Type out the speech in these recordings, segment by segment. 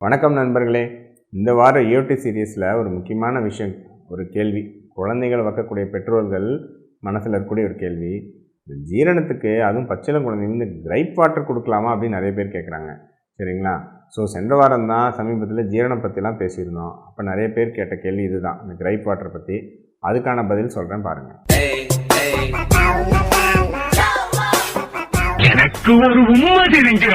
வணக்கம் நண்பர்களே. இந்த வார யூடி சீரியஸில் ஒரு முக்கியமான விஷயம் ஒரு கேள்வி. குழந்தைகள் வைக்கக்கூடிய பெற்றோர்கள் மனசில் இருக்கக்கூடிய ஒரு கேள்வி. இந்த ஜீரணத்துக்கு அதுவும் பச்சிளம் குழந்தைங்க இந்த கிரைப் வாட்டர் கொடுக்கலாமா அப்படின்னு நிறைய பேர் கேட்குறாங்க சரிங்களா? ஸோ சென்ற வாரம் தான் சமீபத்தில் ஜீரணம் பற்றிலாம் பேசியிருந்தோம். அப்போ நிறைய பேர் கேட்ட கேள்வி இதுதான் இந்த கிரைப் வாட்டர் பற்றி அதுக்கான பதில் சொல்கிறேன் பாருங்கள் எனக்கு ஒரு உண்மை தெரிஞ்சு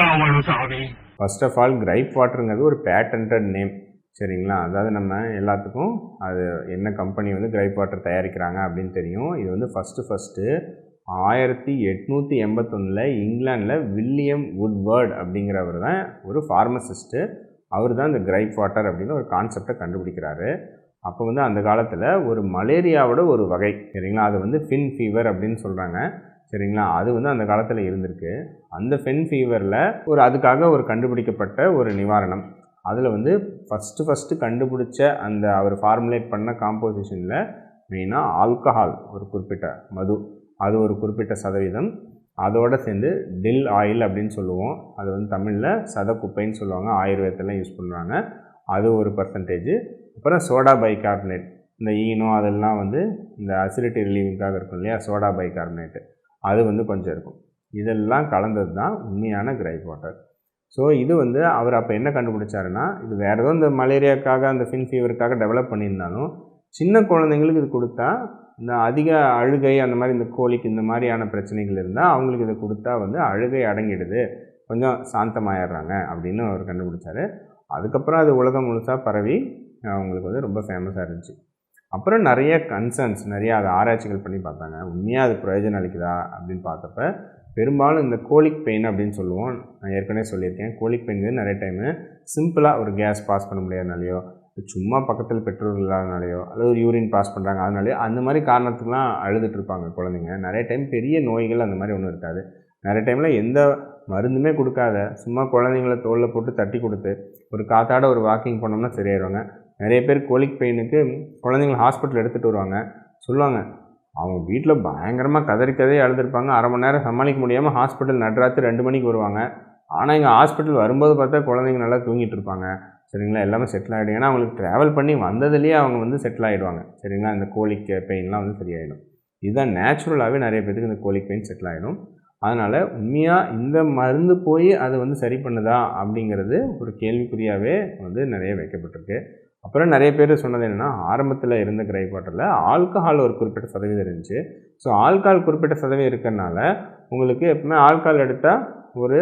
சாமி ஃபர்ஸ்ட் ஆஃப் ஆல் கிரைப் வாட்டருங்கிறது ஒரு பேட்டன்டட் நேம் சரிங்களா? அதாவது நம்ம எல்லாத்துக்கும் அது என்ன கம்பெனி வந்து கிரைப் வாட்டர் தயாரிக்கிறாங்க அப்படின்னு தெரியும். இது வந்து ஃபஸ்ட்டு ஃபஸ்ட்டு ஆயிரத்தி எட்நூற்றி எண்பத்தொன்னில் இங்கிலாண்டில் வில்லியம் வுட்வர்ட் அப்படிங்கிறவர் தான் ஒரு ஃபார்மசிஸ்ட்டு அவர் தான் இந்த கிரைப் வாட்டர் அப்படின்னு ஒரு கான்செப்டை கண்டுபிடிக்கிறாரு. அப்போ வந்து அந்த காலத்தில் ஒரு மலேரியாவோட ஒரு வகை. சரிங்களா? அது வந்து ஃபின் ஃபீவர் அப்படின்னு சொல்கிறாங்க சரிங்களா? அது வந்து அந்த காலத்தில் இருந்திருக்கு. அந்த ஃபென் ஃபீவரில் ஒரு அதுக்காக ஒரு கண்டுபிடிக்கப்பட்ட ஒரு நிவாரணம். அதில் வந்து ஃபஸ்ட்டு ஃபஸ்ட்டு கண்டுபிடிச்ச அந்த அவர் ஃபார்முலேட் பண்ண காம்போசிஷனில் மெயினாக ஆல்கஹால் ஒரு குறிப்பிட்ட மது. அது ஒரு குறிப்பிட்ட சதவீதம். அதோடு சேர்ந்து டில் ஆயில் அப்படின்னு சொல்லுவோம். அது வந்து தமிழில் சத குப்பைன்னு சொல்லுவாங்க. ஆயுர்வேதத்தில் யூஸ் பண்ணுறாங்க அது ஒரு பர்சன்டேஜ் அப்புறம் சோடா பைகார்பனேட் இந்த ஈனோ அதெல்லாம் வந்து இந்த அசிடிட்டி ரிலீவிங்காக இருக்கும் இல்லையா? சோடா பைகார்பனேட்டு அது வந்து கொஞ்சம் இருக்கும். இதெல்லாம் கலந்தது தான் உண்மையான கிரைப் வாட்டர் ஸோ இது வந்து அவர் அப்போ என்ன கண்டுபிடிச்சாருன்னா இது வேறு ஏதோ இந்த மலேரியாக்காக அந்த ஃபின் ஃபீவருக்காக டெவலப் பண்ணியிருந்தாலும் சின்ன குழந்தைங்களுக்கு இது கொடுத்தா இந்த அதிக அழுகை அந்த மாதிரி இந்த கோழிக்கு இந்த மாதிரியான பிரச்சனைகள் இருந்தால் அவங்களுக்கு இதை கொடுத்தா வந்து அழுகை அடங்கிடுது. கொஞ்சம் சாந்தமாயிடுறாங்க அப்படின்னு அவர் கண்டுபிடிச்சாரு. அதுக்கப்புறம் அது உலகம் முழுசாக பரவி அவங்களுக்கு வந்து ரொம்ப ஃபேமஸாக இருந்துச்சு. அப்புறம் நிறைய கன்சர்ன்ஸ் நிறைய அதை ஆராய்ச்சிகள் பண்ணி பார்த்தாங்க. உண்மையாக அது பிரயோஜனம் அளிக்குதா அப்படின்னு பார்த்தப்ப பெரும்பாலும் இந்த கோலிக் பெயின் அப்படின்னு சொல்லுவோம். நான் ஏற்கனவே சொல்லியிருக்கேன். கோலிக் பெயின் நிறைய டைமு சிம்பிளாக ஒரு கேஸ் பாஸ் பண்ண முடியாதனாலையோ சும்மா பக்கத்தில் பெட்ரோல் இல்லாதனாலையோ அல்லது ஒரு யூரின் பாஸ் பண்ணுறாங்க அதனாலையோ அந்த மாதிரி காரணத்துக்குலாம் அழுதுட்டு இருப்பாங்க குழந்தைங்க. நிறைய டைம் பெரிய நோய்கள் அந்த மாதிரி ஒன்றும் இருக்காது. நிறைய டைமில் எந்த மருந்துமே கொடுக்காத சும்மா குழந்தைங்கள தோளில் போட்டு தட்டி கொடுத்து ஒரு காத்தாட ஒரு வாக்கிங் போனோம்னா சரியாயிடுவாங்க நிறைய பேர் கோலிக் பெயினுக்கு குழந்தைங்கள ஹாஸ்பிட்டல் எடுத்துகிட்டு வருவாங்க. சொல்லுவாங்க அவங்க வீட்டில் பயங்கரமாக கதறி கதறி அழுதுருப்பாங்க. அரை மணி நேரம் சமாளிக்க முடியாமல் ஹாஸ்பிட்டல் நடுராத்திரி ரெண்டு மணிக்கு வருவாங்க. ஆனால் இங்கே ஹாஸ்பிட்டல் வரும்போது பார்த்தா குழந்தைங்க நல்லா தூங்கிட்டு இருப்பாங்க. சரிங்களா? எல்லாமே செட்டில் ஆகிடும் ஏன்னா அவங்களுக்கு ட்ராவல் பண்ணி வந்ததுலேயே அவங்க வந்து செட்டில் ஆகிடுவாங்க சரிங்களா? இந்த கோலிக் பெயின்லாம் வந்து சரியாயிடும். இதுதான் நேச்சுரலாகவே நிறைய பேருக்கு இந்த கோலிக் பெயின் செட்டில் ஆகிடும் அதனால் உண்மையாக இந்த மருந்து போய் அது வந்து சரி பண்ணுதா அப்படிங்கிறது ஒரு கேள்விக்குறியாகவே வந்து நிறைய வைக்கப்பட்டிருக்கு. அப்புறம் நிறைய பேர் சொன்னது என்னென்னா ஆரம்பத்தில் இருந்த கிரை வாட்டரில் ஆல்கஹால் ஒரு குறிப்பிட்ட சதவீதம் இருந்துச்சு. ஸோ ஆல்கஹால் குறிப்பிட்ட சதவீதம் இருக்கிறனால உங்களுக்கு எப்பவுமே ஆல்கஹால் எடுத்தால் ஒரு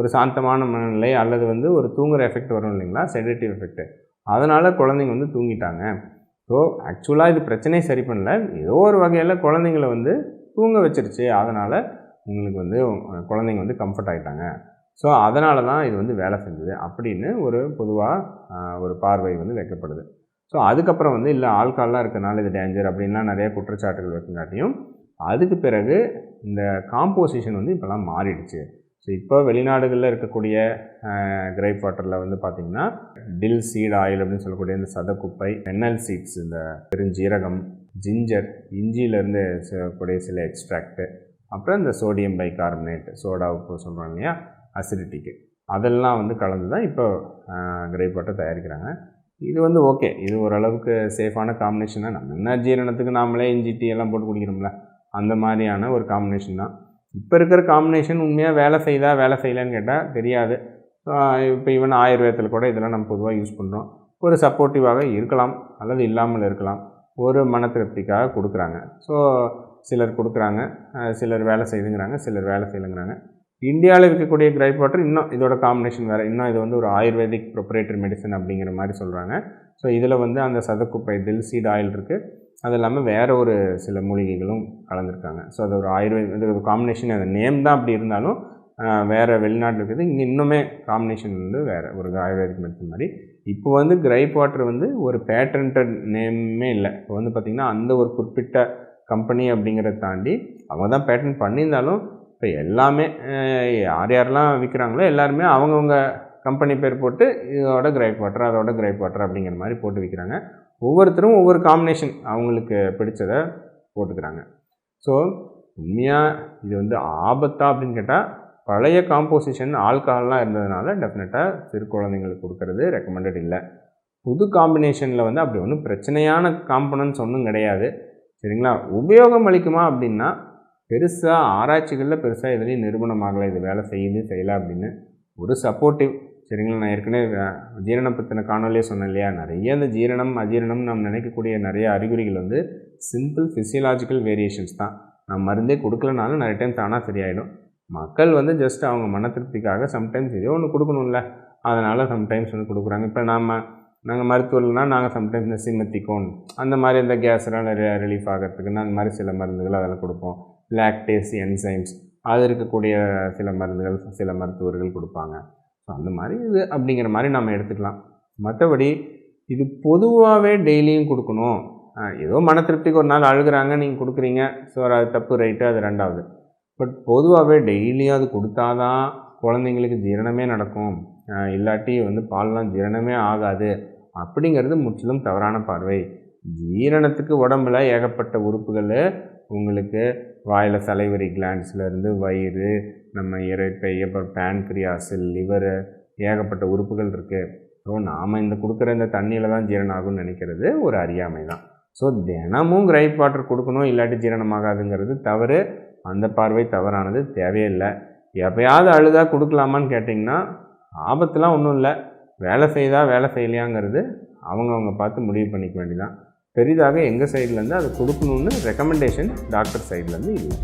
ஒரு சாந்தமான மனநிலை அல்லது வந்து ஒரு தூங்குற எஃபெக்ட் வரும் இல்லைங்களா? செடேட்டிவ் எஃபெக்ட் அதனால் குழந்தைங்க வந்து தூங்கிட்டாங்க. ஸோ ஆக்சுவலாக இது பிரச்சனையை சரி பண்ணல. ஏதோ ஒரு வகையில் குழந்தைங்கள வந்து தூங்க வச்சிருச்சு. அதனால் உங்களுக்கு வந்து குழந்தைங்க வந்து கம்ஃபர்ட் ஆகிட்டாங்க ஸோ அதனால தான் இது வந்து வேலை செஞ்சது. அப்படின்னு ஒரு பொதுவாக ஒரு பார்வை வந்து வைக்கப்படுது. ஸோ அதுக்கப்புறம் வந்து இல்லை ஆல்கால்லாம் இருக்கனால இது டேஞ்சர் அப்படின்லாம் நிறைய குற்றச்சாட்டுகள் வைக்கங்காட்டியும் அதுக்கு பிறகு இந்த காம்போசிஷன் வந்து இப்போலாம் மாறிடுச்சு. ஸோ இப்போ வெளிநாடுகளில் இருக்கக்கூடிய கிரேப் வாட்டரில் வந்து பார்த்திங்கன்னா டில் சீட் ஆயில் அப்படின்னு சொல்லக்கூடிய இந்த சதக்குப்பை என்எல் சீட்ஸ் இந்த பெருஞ்சீரகம் ஜிஞ்சர் இஞ்சியிலேருந்து கூடிய சில எக்ஸ்ட்ராக்ட்டு அப்புறம் இந்த சோடியம் பைகார்பனேட் சோடா உப்பு சொல்கிறோம் இல்லையா? அசிடிட்டிக்கு அதெல்லாம் வந்து கலந்து தான் இப்போ கிரைப் வாட்டர் தயாரிக்கிறாங்க. இது வந்து ஓகே இது ஓரளவுக்கு சேஃபான காம்பினேஷனாக நம்ம என்ன ஜீரணத்துக்கு நாமளே இஞ்சி டீ எல்லாம் போட்டு குடிக்கிறோம்ல அந்த மாதிரியான ஒரு காம்பினேஷன் தான். இப்போ இருக்கிற காம்பினேஷன் உண்மையாக வேலை செய்தா வேலை செய்யலைன்னு கேட்டால் தெரியாது. இப்போ ஈவன் ஆயுர்வேதத்தில் கூட இதெல்லாம் நம்ம பொதுவாக யூஸ் பண்ணுறோம் ஒரு சப்போர்ட்டிவாக இருக்கலாம் அல்லது இல்லாமல் இருக்கலாம். ஒரு மன திருப்திக்காக கொடுக்குறாங்க. ஸோ சிலர் கொடுக்குறாங்க. சிலர் வேலை செய்துங்கிறாங்க சிலர் வேலை செய்யலைங்கிறாங்க. இந்தியாவில் இருக்கக்கூடிய கிரைப் வாட்டர் இன்னும் இதோட காம்பினேஷன் வேறு. இன்னும் இது வந்து ஒரு ஆயுர்வேதிக் ப்ரொப்ரேட்டரி மெடிசன் அப்படிங்கிற மாதிரி சொல்கிறாங்க ஸோ இதில் வந்து அந்த சதக்குப்பை தில் சீட் ஆயில் இருக்குது அது இல்லாமல் வேறு ஒரு சில மூலிகைகளும் கலந்துருக்காங்க. ஸோ அது ஒரு ஆயுர்வேத இது ஒரு காம்பினேஷன் அந்த நேம் தான் அப்படி இருந்தாலும் வேறு வெளிநாட்டில் இருக்குது. இங்கே இன்னுமே காம்பினேஷன் வந்து வேறு ஒரு ஆயுர்வேதிக் மெடிசன் மாதிரி. இப்போ வந்து கிரைப் வாட்டர் வந்து ஒரு பேட்டன்டட் நேமே இல்லை. இப்போ வந்து பார்த்திங்கன்னா அந்த ஒரு குறிப்பிட்ட கம்பெனி அப்படிங்கிறத தாண்டி அவங்க தான் பேட்டன் பண்ணியிருந்தாலும் இப்போ எல்லாமே யார் யாரெல்லாம் விற்கிறாங்களோ எல்லாருமே அவங்கவுங்க கம்பெனி பேர் போட்டு இதோட கிரேப் வாட்டர் அதோட கிரேப் வாட்டர் அப்படிங்கிற மாதிரி போட்டு விற்கிறாங்க ஒவ்வொருத்தரும் ஒவ்வொரு காம்பினேஷன் அவங்களுக்கு பிடிச்சதை போட்டுக்கிறாங்க. ஸோ உண்மையாக இது வந்து ஆபத்தா அப்படின்னு கேட்டால் பழைய காம்போசிஷன் ஆல்கஹால்லாம் இருந்ததுனால டெஃபினட்டாக சிறு குழந்தைங்களுக்கு கொடுக்கறது ரெக்கமெண்டட் இல்லை. புது காம்பினேஷனில் வந்து அப்படி ஒன்றும் பிரச்சனையான காம்பனன்ஸ் ஒன்றும் கிடையாது. சரிங்களா? உபயோகம் அளிக்குமா அப்படின்னா பெருசாக ஆராய்ச்சிகளில் பெருசாக எதுலேயும் நிரூபணம் ஆகலை. இது வேலை செய்யுது செய்யலை அப்படின்னு ஒரு சப்போர்ட்டிவ் சரிங்களா? நான் ஏற்கனவே ஜீரண ஜீரணம் பற்றின காணொலியே சொன்னேன் இல்லையா? நிறைய இந்த ஜீரணம் அஜீரணம் நம்ம நினைக்கக்கூடிய நிறைய அறிகுறிகள் வந்து சிம்பிள் ஃபிசியலாஜிக்கல் வேரியேஷன்ஸ் தான். நான் மருந்தே கொடுக்கலனாலும் நிறைய டைம் தானாக சரியாயிடும். மக்கள் வந்து ஜஸ்ட் அவங்க மன திருப்திக்காக சம்டைம்ஸ் ஏதோ ஒன்று கொடுக்கணும்ல. அதனால் சம்டைம்ஸ் வந்து கொடுக்குறாங்க. இப்போ நாம் நாங்கள் மருத்துவம்னா நாங்கள் சம்டைம்ஸ் இந்த சிம்மத்திக்கோன் அந்த மாதிரி இந்த கேஸ்லாம் ரிலீஃப் ஆகிறதுக்குன்னு அந்த மாதிரி சில மருந்துகள் அதெல்லாம் கொடுப்போம். லாக்டேஸ் என்சைம்ஸ் அது இருக்கக்கூடிய சில மருந்துகள் சில மருத்துவர்கள் கொடுப்பாங்க. ஸோ அந்த மாதிரி இது அப்படிங்கிற மாதிரி நம்ம எடுத்துக்கலாம். மற்றபடி இது பொதுவாகவே டெய்லியும் கொடுக்கணும். ஏதோ மன திருப்திக்கு ஒரு நாள் அழுகுறாங்க நீங்கள் கொடுக்குறீங்க. ஸோ அது தப்பு ரைட்டு அது ரெண்டாவது. பட் பொதுவாகவே டெய்லியும் அது கொடுத்தாதான் குழந்தைங்களுக்கு ஜீரணமே நடக்கும். இல்லாட்டி வந்து பால்லாம் ஜீரணமே ஆகாது. அப்படிங்கிறது முற்றிலும் தவறான பார்வை. ஜீரணத்துக்கு உடம்புல ஏகப்பட்ட உறுப்புகள் உங்களுக்கு வாயில் சலைவரி இருந்து வயிறு நம்ம இறைப்பை அப்புறம் பேன்க்ரியாஸு லிவரு ஏகப்பட்ட உறுப்புகள் இருக்குது ஸோ நாம் இந்த கொடுக்குற இந்த தண்ணியில் தான் ஜீரணம் ஆகும்னு நினைக்கிறது ஒரு அறியாமை தான். ஸோ தினமும் கிரைப் வாட்டர் கொடுக்கணும் இல்லாட்டி ஜீரணமாகாதுங்கிறது தவறு. அந்த பார்வை தவறானது தேவையில்லை. எப்பயாவது அழுதா கொடுக்கலாமான்னு கேட்டிங்கன்னா ஆபத்துலாம் ஒன்றும் இல்லை. வேலை செய்தா வேலை செய்யலையாங்கிறது அவங்கவுங்க பார்த்து முடிவு பண்ணிக்க வேண்டியதான் பெரிதாக எங்கள் சைட்லேருந்து அதை கொடுக்கணுன்னு ரெக்கமெண்டேஷன் டாக்டர் சைட்லேருந்து இல்லை